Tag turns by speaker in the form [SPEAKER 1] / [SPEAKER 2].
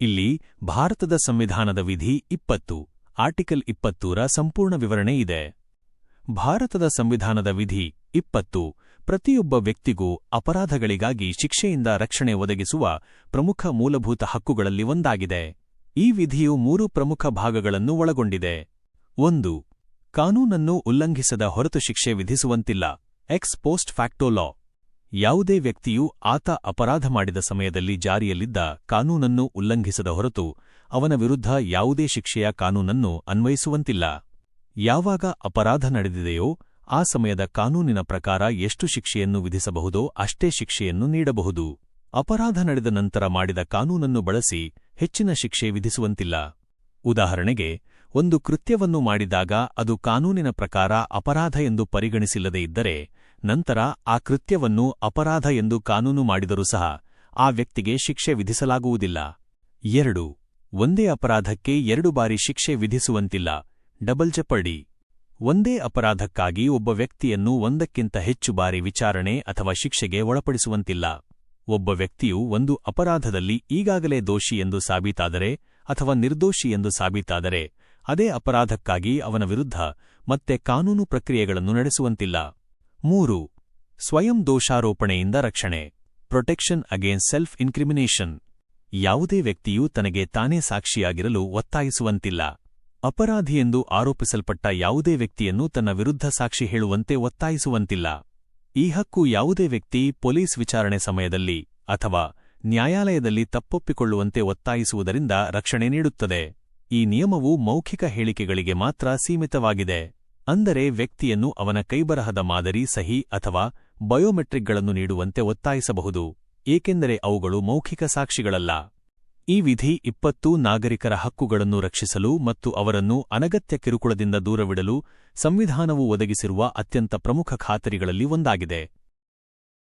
[SPEAKER 1] ಇಲ್ಲಿ ಭಾರತದ ಸಂವಿಧಾನದ ವಿಧಿ ಇಪ್ಪತ್ತು, ಆರ್ಟಿಕಲ್ ಇಪ್ಪತ್ತೂರ ಸಂಪೂರ್ಣ ವಿವರಣೆ ಇದೆ. ಭಾರತದ ಸಂವಿಧಾನದ ವಿಧಿ ಇಪ್ಪತ್ತು, ಪ್ರತಿಯೊಬ್ಬ ವ್ಯಕ್ತಿಗೂ ಅಪರಾಧಗಳಿಗಾಗಿ ಶಿಕ್ಷೆಯಿಂದ ರಕ್ಷಣೆ ಒದಗಿಸುವ ಪ್ರಮುಖ ಮೂಲಭೂತ ಹಕ್ಕುಗಳಲ್ಲಿ ಒಂದಾಗಿದೆ. ಈ ವಿಧಿಯು ಮೂರು ಪ್ರಮುಖ ಭಾಗಗಳನ್ನು ಒಳಗೊಂಡಿದೆ. ಒಂದು, ಕಾನೂನನ್ನು ಉಲ್ಲಂಘಿಸದ ಹೊರತು ಶಿಕ್ಷೆ ವಿಧಿಸುವಂತಿಲ್ಲ. ಎಕ್ಸ್ ಪೋಸ್ಟ್ ಫ್ಯಾಕ್ಟೋ ಲಾ ಯಾವುದೇ ವ್ಯಕ್ತಿಯು ಆತ ಅಪರಾಧ ಮಾಡಿದ ಸಮಯದಲ್ಲಿ ಜಾರಿಯಲ್ಲಿದ್ದ ಕಾನೂನನ್ನು ಉಲ್ಲಂಘಿಸದ ಹೊರತು ಅವನ ವಿರುದ್ಧ ಯಾವುದೇ ಶಿಕ್ಷೆಯ ಕಾನೂನನ್ನು ಅನ್ವಯಿಸುವಂತಿಲ್ಲ. ಯಾವಾಗ ಅಪರಾಧ ನಡೆದಿದೆಯೋ ಆ ಸಮಯದ ಕಾನೂನಿನ ಪ್ರಕಾರ ಎಷ್ಟು ಶಿಕ್ಷೆಯನ್ನು ವಿಧಿಸಬಹುದೋ ಅಷ್ಟೇ ಶಿಕ್ಷೆಯನ್ನು ನೀಡಬಹುದು. ಅಪರಾಧ ನಡೆದ ನಂತರ ಮಾಡಿದ ಕಾನೂನನ್ನು ಬಳಸಿ ಹೆಚ್ಚಿನ ಶಿಕ್ಷೆ ವಿಧಿಸುವಂತಿಲ್ಲ. ಉದಾಹರಣೆಗೆ ಒಂದು ಕೃತ್ಯವನ್ನು ಮಾಡಿದಾಗ ಅದು ಕಾನೂನಿನ ಪ್ರಕಾರ ಅಪರಾಧ ಎಂದು ಪರಿಗಣಿಸಿಲ್ಲದೇ ಇದ್ದರೆ, ನಂತರ ಆ ಕೃತ್ಯವನ್ನು ಅಪರಾಧ ಎಂದು ಕಾನೂನು ಮಾಡಿದರೂ ಸಹ ಆ ವ್ಯಕ್ತಿಗೆ ಶಿಕ್ಷೆ ವಿಧಿಸಲಾಗುವುದಿಲ್ಲ. ಎರಡು. ಒಂದೇ ಅಪರಾಧಕ್ಕೆ ಎರಡು ಬಾರಿ ಶಿಕ್ಷೆ ವಿಧಿಸುವಂತಿಲ್ಲ. ಡಬಲ್ ಜಪಡಿ ಒಂದೇ ಅಪರಾಧಕ್ಕಾಗಿ ಒಬ್ಬ ವ್ಯಕ್ತಿಯನ್ನು ಒಂದಕ್ಕಿಂತ ಹೆಚ್ಚು ಬಾರಿ ವಿಚಾರಣೆ ಅಥವಾ ಶಿಕ್ಷೆಗೆ ಒಳಪಡಿಸುವಂತಿಲ್ಲ. ಒಬ್ಬ ವ್ಯಕ್ತಿಯು ಒಂದು ಅಪರಾಧದಲ್ಲಿ ಈಗಾಗಲೇ ದೋಷಿ ಎಂದು ಸಾಬೀತಾದರೆ ಅಥವಾ ನಿರ್ದೋಷಿ ಎಂದು ಸಾಬೀತಾದರೆ ಅದೇ ಅಪರಾಧಕ್ಕಾಗಿ ಅವನ ವಿರುದ್ಧ ಮತ್ತೆ ಕಾನೂನು ಪ್ರಕ್ರಿಯೆಗಳನ್ನು ನಡೆಸುವಂತಿಲ್ಲ. ಮೂರು, ಸ್ವಯಂ ದೋಷಾರೋಪಣೆಯಿಂದ ರಕ್ಷಣೆ, ಪ್ರೊಟೆಕ್ಷನ್ ಅಗೇನ್ಸ್ಟ್ ಸೆಲ್ಫ್ ಇನ್ಕ್ರಿಮಿನೇಷನ್. ಯಾವುದೇ ವ್ಯಕ್ತಿಯು ತನಗೆ ತಾನೇ ಸಾಕ್ಷಿಯಾಗಿರಲು ಒತ್ತಾಯಿಸುವಂತಿಲ್ಲ. ಅಪರಾಧಿಯೆಂದು ಆರೋಪಿಸಲ್ಪಟ್ಟ ಯಾವುದೇ ವ್ಯಕ್ತಿಯನ್ನು ತನ್ನ ವಿರುದ್ಧ ಸಾಕ್ಷಿ ಹೇಳುವಂತೆ ಒತ್ತಾಯಿಸುವಂತಿಲ್ಲ. ಈ ಹಕ್ಕು ಯಾವುದೇ ವ್ಯಕ್ತಿ ಪೊಲೀಸ್ ವಿಚಾರಣೆ ಸಮಯದಲ್ಲಿ ಅಥವಾ ನ್ಯಾಯಾಲಯದಲ್ಲಿ ತಪ್ಪೊಪ್ಪಿಕೊಳ್ಳುವಂತೆ ಒತ್ತಾಯಿಸುವುದರಿಂದ ರಕ್ಷಣೆ ನೀಡುತ್ತದೆ. ಈ ನಿಯಮವು ಮೌಖಿಕ ಹೇಳಿಕೆಗಳಿಗೆ ಮಾತ್ರ ಸೀಮಿತವಾಗಿದೆ. ಅಂದರೆ ವ್ಯಕ್ತಿಯನ್ನು ಅವನ ಕೈಬರಹದ ಮಾದರಿ ಸಹಿ ಅಥವಾ ಬಯೋಮೆಟ್ರಿಕ್ಗಳನ್ನು ನೀಡುವಂತೆ ಒತ್ತಾಯಿಸಬಹುದು. ಏಕೆಂದರೆ ಅವುಗಳು ಮೌಖಿಕ ಸಾಕ್ಷಿಗಳಲ್ಲ. ಈ ವಿಧಿ ಇಪ್ಪತ್ತು ನಾಗರಿಕರ ಹಕ್ಕುಗಳನ್ನು ರಕ್ಷಿಸಲು ಮತ್ತು ಅವರನ್ನು ಅನಗತ್ಯ ಕಿರುಕುಳದಿಂದ ದೂರವಿಡಲು ಸಂವಿಧಾನವು ಒದಗಿಸಿರುವ ಅತ್ಯಂತ ಪ್ರಮುಖ ಖಾತರಿಗಳಲ್ಲಿ ಒಂದಾಗಿದೆ.